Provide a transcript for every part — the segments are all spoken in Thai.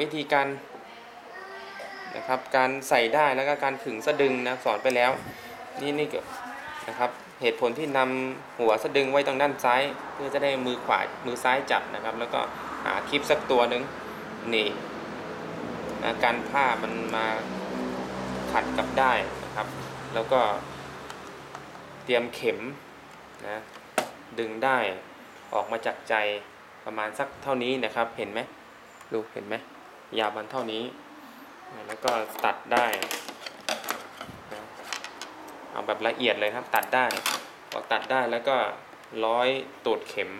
วิธีการนะครับการใส่ได้แล้วก็การขึงสะดึงนะสอนไปแล้ว นี่นี่ก็นะครับเหตุผลที่นำหัวสะดึงไว้ตรงด้านซ้าย เพื่อจะได้มือขวามือซ้ายจับนะครับ แล้วก็หาคลิปสักตัวหนึ่งนี่นะการผ้ามันมาขัดกับได้นะครับ แล้วก็เตรียมเข็มนะดึงได้ออกมาจากใจประมาณสักเท่านี้นะครับเห็นไหม ดูเห็นไหมยาวมันเท่านี้นะแล้วก็ตัดได้นะเอาแบบละเอียดเลยครับ ตัดได้พอตัดได้แล้วก็ร้อยตูดเข็ม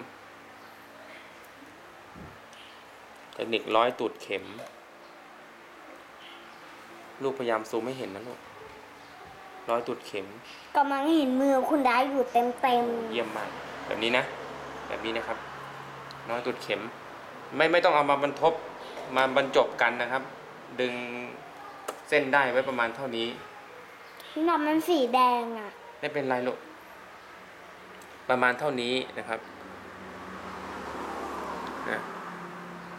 เทคนิคร้อยตูดเข็ม ลูกพยายามซูมให้เห็นนะลูกร้อยตูดเข็มกำลังเห็นมือคุณได้อยู่เต็มเต็มๆเยี่ยมมากแบบนี้นะ แบบนี้นะครับน้อยตุดเข็ม ไม่ไม่ต้องเอามาบรรทบมาบรรจบกันนะครับ ดึงเส้นได้ไว้ประมาณเท่านี้นี่นมันสีแดงอะ ไม่เป็นไรลูกประมาณเท่านี้นะครับนะ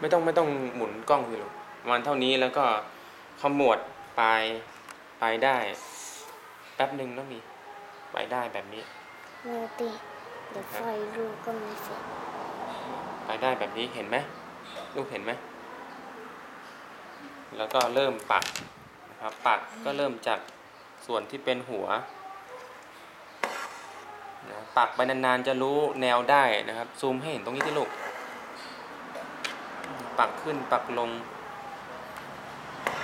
ไม่ต้องไม่ต้องหมุนกล้องสิลูกประมาณเท่านี้แล้วก็ขมวดปลายปลายได้แป๊บหนึ่งแล้วมีปลายได้แบบนี้มือติเดี๋ยวไฟรูก็ไม่เสร็จไปได้แบบนี้เห็นไหม ลูกเห็นไหม แล้วก็เริ่มปักนะครับ ปักก็เริ่มจากส่วนที่เป็นหัวนะปักไปนานๆจะรู้แนวได้นะครับ ซูมให้เห็นตรงนี้ที่ลูก ปักขึ้นปักลง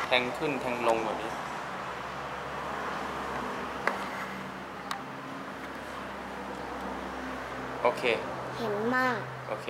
แทงขึ้นแทงลงแบบนี้โอเค เห็นมาก โอเค